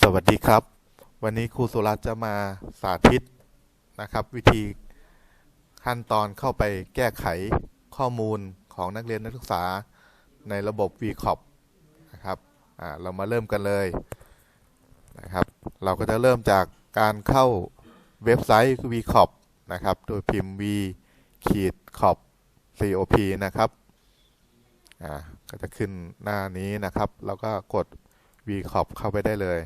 สวัสดีครับ วันนี้ครูสุรัตน์จะมาสาธิตนะครับ วิธีขั้นตอนเข้าไปแก้ไขข้อมูลของนักเรียนนักศึกษาในระบบ VCOP นะครับเรามาเริ่มกันเลยนะครับ เราก็จะเริ่มจากการเข้าเว็บไซต์ VCOP นะครับ โดยพิมพ์ v ขีด cop cop นะครับอ่าก็จะขึ้นหน้านี้นะครับ แล้วก็กด VCOP เข้าไปได้เลย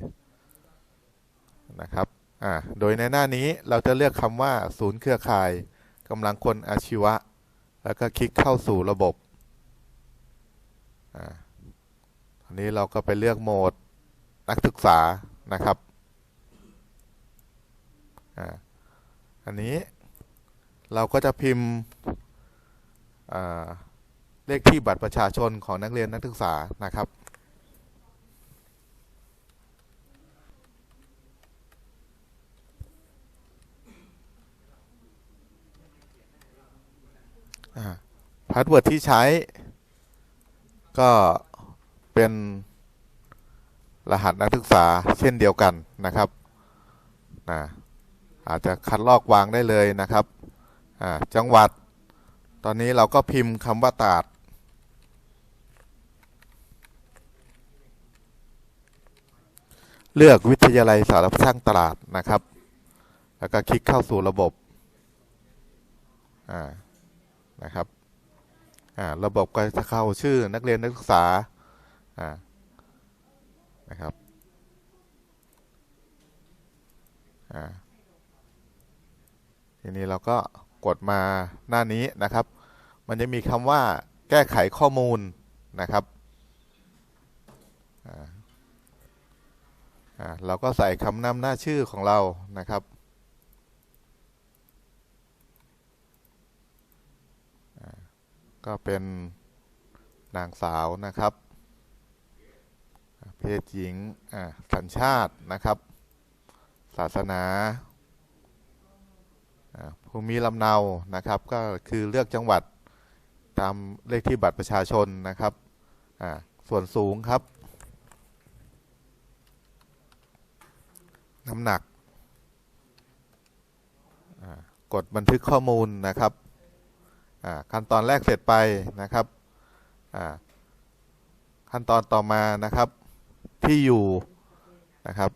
นะครับอ่าโดยในหน้านี้เราจะเลือกคำว่าศูนย์เครือข่ายกำลังคนอาชีวะ แล้วก็คลิกเข้าสู่ระบบอันนี้เราก็ไปเลือกโหมดนักศึกษานะครับอันนี้เราก็จะพิมพ์เลขที่บัตรประชาชนของนักเรียนนักศึกษานะครับ พาสเวิร์ดที่ใช้ ก็เป็นรหัสนักศึกษาเช่นเดียวกันนะครับนะอาจจะคัดลอกวางได้เลยนะครับ จังหวัด ตอนนี้เราก็พิมพ์คำว่าตาด เลือกวิทยาลัยสารพัดช่างตลาดนะครับ แล้วก็คลิกเข้าสู่ระบบ อ่า นะครับระบบก็จะเข้าชื่อนักเรียนนักศึกษานะครับทีนี้เราก็กดมาหน้านี้นะครับ มันจะมีคำว่าแก้ไขข้อมูลนะครับเราก็ใส่คำนำหน้าชื่อของเรานะครับ ก็เป็นนางสาวนะครับ เพศหญิงสัญชาตินะครับ ศาสนาภูมิลำเนานะครับ ก็คือเลือกจังหวัดตามเลขที่บัตรประชาชนนะครับส่วนสูงครับ น้ำหนักกดบันทึกข้อมูลนะครับ ขั้นตอนแรกเสร็จไปนะครับขั้นตอนต่อมานะครับที่อยู่นะครับ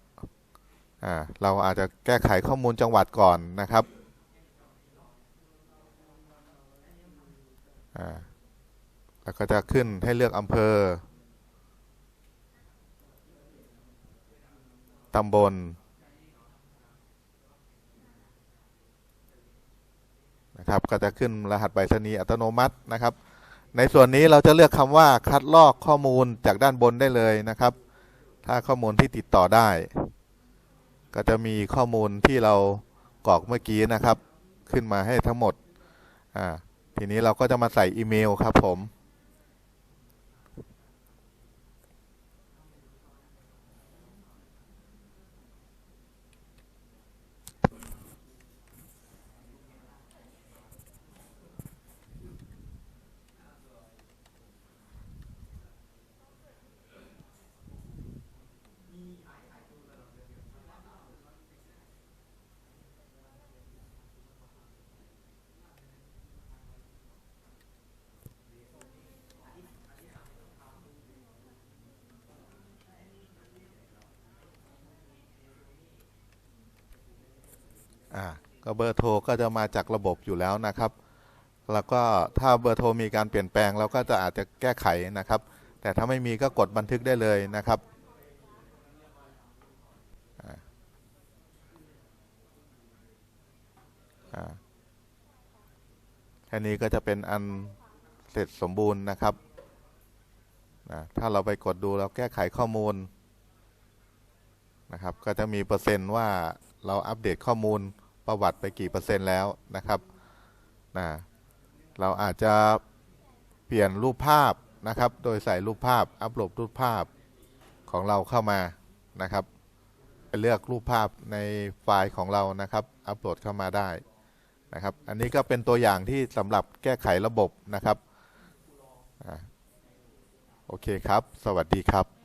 เราอาจจะแก้ไขข้อมูลจังหวัดก่อนนะครับแล้วก็จะขึ้นให้เลือกอำเภอ ตำบล นะครับก็จะขึ้นรหัสไปรษณีย์อัตโนมัตินะครับ ในส่วนนี้เราจะเลือกคำว่าคัดลอกข้อมูลจากด้านบนได้เลยนะครับ ถ้าข้อมูลที่ติดต่อได้ ก็จะมีข้อมูลที่เรากรอกเมื่อกี้นะครับ ขึ้นมาให้ทั้งหมดอ่าทีนี้เราก็จะมาใส่อีเมลครับผม อ่าก็เบอร์โทรก็จะมาจากระบบอยู่แล้วนะครับ แล้วก็ถ้าเบอร์โทรมีการเปลี่ยนแปลงเราก็จะอาจจะแก้ไขนะครับ แต่ถ้าไม่มีก็กดบันทึกได้เลยนะครับแค่นี้ก็จะเป็นอันเสร็จสมบูรณ์นะครับ ถ้าเราไปกดดูเราแก้ไขข้อมูลนะครับ ก็จะมีเปอร์เซ็นต์ว่าเราอัปเดตข้อมูล ประวัติไปกี่เปอร์เซ็นต์แล้วนะครับนะเราอาจจะเปลี่ยนรูปภาพนะครับ โดยใส่รูปภาพ อัปโหลดรูปภาพของเราเข้ามานะครับไปเลือกรูปภาพในไฟล์ของเรานะครับ อัปโหลดเข้ามาได้นะครับ อันนี้ก็เป็นตัวอย่างที่สำหรับแก้ไขระบบนะครับ โอเคครับ สวัสดีครับ